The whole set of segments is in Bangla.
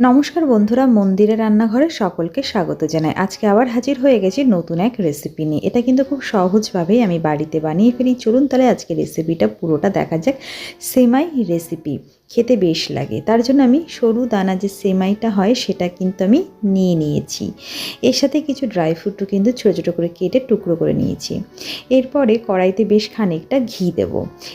নমস্কার বন্ধুরা, মন্দিরে রান্নাঘরে সকলকে স্বাগত জানাই। আজকে আবার হাজির হয়ে গেছি নতুন এক রেসিপি নিয়ে। এটা কিন্তু খুব সহজভাবেই আমি বাড়িতে বানিয়ে ফেলি। চলুন তাহলে আজকে রেসিপিটা পুরোটা দেখা যাক। সেমাই রেসিপি খেতে বেশ লাগে। তার জন্য আমি সরু দানা যে সেমাইটা হয় সেটা কিন্তু আমি নিয়ে নিয়েছি। এর সাথে কিছু ড্রাই ফ্রুটও কিন্তু ছোটো ছোটো করে কেটে টুকরো করে নিয়েছি। এরপরে কড়াইতে বেশ খানিকটা ঘি দেব।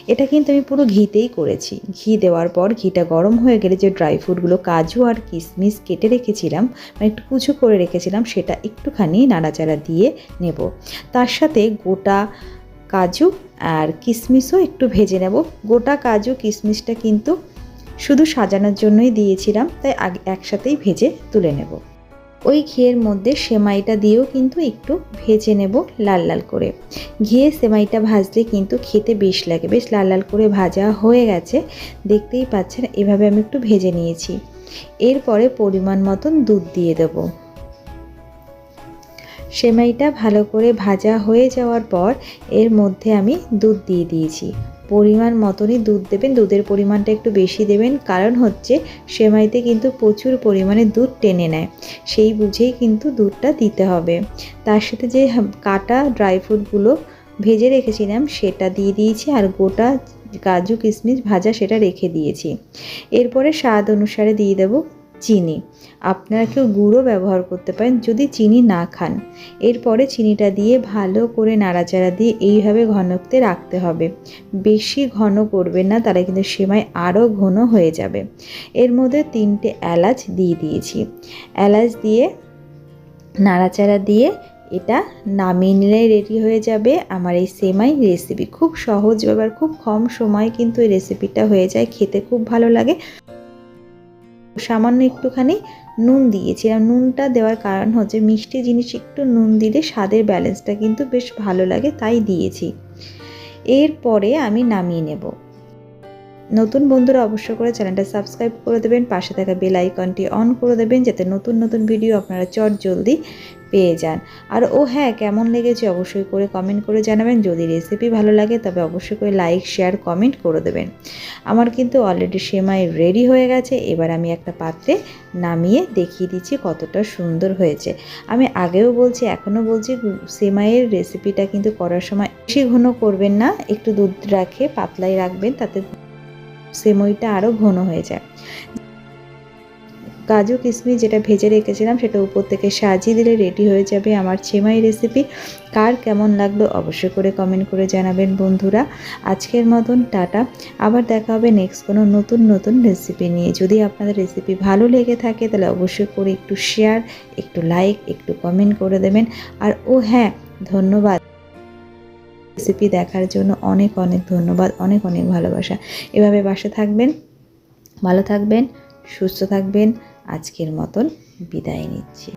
এটা কিন্তু আমি পুরো ঘিতেই করেছি। ঘি দেওয়ার পর ঘিটা গরম হয়ে গেলে যে ড্রাই ফ্রুটগুলো কাজু আর কিশমিশ কেটে রেখেছিলাম মানে একটু কুচো করে রেখেছিলাম, সেটা একটুখানি নাড়াচাড়া দিয়ে নেব। তার সাথে গোটা কাজু আর কিশমিশও একটু ভেজে নেব। গোটা কাজু কিশমিশটা কিন্তু শুধু সাজানোর জন্যই দিয়েছিলাম, তাই একসাথেই ভেজে তুলে নেব। ওই ঘিয়ের মধ্যে সেমাইটা দিয়েও কিন্তু একটু ভেজে নেব লাল লাল করে। ঘিয়ে সেমাইটা ভাজলে কিন্তু খেতে বেশ লাগে, বেশ লাল লাল করে ভাজা হয়ে গেছে। দেখতেই পাচ্ছেন, এভাবে আমি একটু ভেজে নিয়েছি। এরপরে পরিমাণ মতন দুধ দিয়ে দেব। সেমাইটা ভালো করে ভাজা হয়ে যাওয়ার পর এর মধ্যে আমি দুধ দিয়ে দিয়েছি। পরিমাণ মতনই দুধ দেবেন। দুধের পরিমাণটা একটু বেশি দেবেন। কারণ হচ্ছে, সেমাইতে কিন্তু প্রচুর পরিমাণে দুধ টেনে নেয়। সেই বুঝেই কিন্তু দুধটা দিতে হবে। তার সাথে যে কাটা ড্রাই ফ্রুটগুলো ভেজে রেখেছিলাম, সেটা দিয়ে দিয়েছি আর গোটা কাজু কিশমিশ ভাজা সেটা রেখে দিয়েছি। এরপরে স্বাদ অনুসারে দিয়ে দেবো চিনি। আপনারা কেউ গুঁড়ো ব্যবহার করতে পারেন যদি চিনি না খান। এরপরে চিনিটা দিয়ে ভালো করে নাড়াচাড়া দিয়ে এইভাবে ঘনত্বে রাখতে হবে। বেশি ঘন করবেন না, তাহলে কিন্তু সেমাই আরও ঘন হয়ে যাবে। এর মধ্যে তিনটে এলাচ দিয়ে দিয়েছি। এলাচ দিয়ে নাড়াচাড়া দিয়ে এটা নামিয়ে নিলে রেডি হয়ে যাবে আমার এই সেমাই রেসিপি। খুব সহজ ব্যাপার খুব কম সময় কিন্তু এই রেসিপিটা হয়ে যায়, খেতে খুব ভালো লাগে। সামান্য একটুখানি নুন দিয়েছি। আর নুনটা দেওয়ার কারণ হচ্ছে মিষ্টি জিনিস একটু নুন দিলে স্বাদের ব্যালেন্সটা কিন্তু বেশ ভালো লাগে, তাই দিয়েছি। এরপরে আমি নামিয়ে নেব। নতুন বন্ধুরা অবশ্য করে চ্যানেলটা সাবস্ক্রাইব করে দেবেন, পাশে থাকা বেল আইকনটি অন করে দেবেন যাতে নতুন নতুন ভিডিও আপনারা চট জলদি পেয়ে যান। আর ও হ্যাঁ কেমন লেগেছে অবশ্যই করে কমেন্ট করে জানাবেন। যদি রেসিপি ভালো লাগে তবে অবশ্যই করে লাইক শেয়ার কমেন্ট করে দেবেন। আমার কিন্তু অলরেডি সেমাই রেডি হয়ে গেছে। এবার আমি একটা পাত্রে নামিয়ে দেখিয়ে দিচ্ছি কতটা সুন্দর হয়েছে। আমি আগেও বলছি এখনও বলছি, সেমাইয়ের রেসিপিটা কিন্তু করার সময় বেশি ঘন করবেন না। একটু দুধ রাখে, পাতলাই রাখবেন, তাতে সেমইটা আরও ঘন হয়ে যায়। কাজু কিশমিশ যেটা ভেজে রেখেছিলাম সেটা উপর থেকে সাজিয়ে দিলে রেডি হয়ে যাবে আমার ছেমাই রেসিপি কার কেমন লাগল অবশ্যই করে কমেন্ট করে জানাবেন বন্ধুরা। আজকের মতন টাটা। আবার দেখা হবে নেক্সট কোনো নতুন নতুন রেসিপি নিয়ে। যদি আপনাদের রেসিপি ভালো লেগে থাকে তাহলে অবশ্যই করে একটু শেয়ার একটু লাইক একটু কমেন্ট করে দেবেন। আর ও হ্যাঁ ধন্যবাদ। রেসিপি দেখার জন্য অনেক অনেক ধন্যবাদ, অনেক অনেক ভালোবাসা। এভাবে বাসে থাকবেন, ভালো থাকবেন, সুস্থ থাকবেন। আজকের মতন বিদায় নিচ্ছি।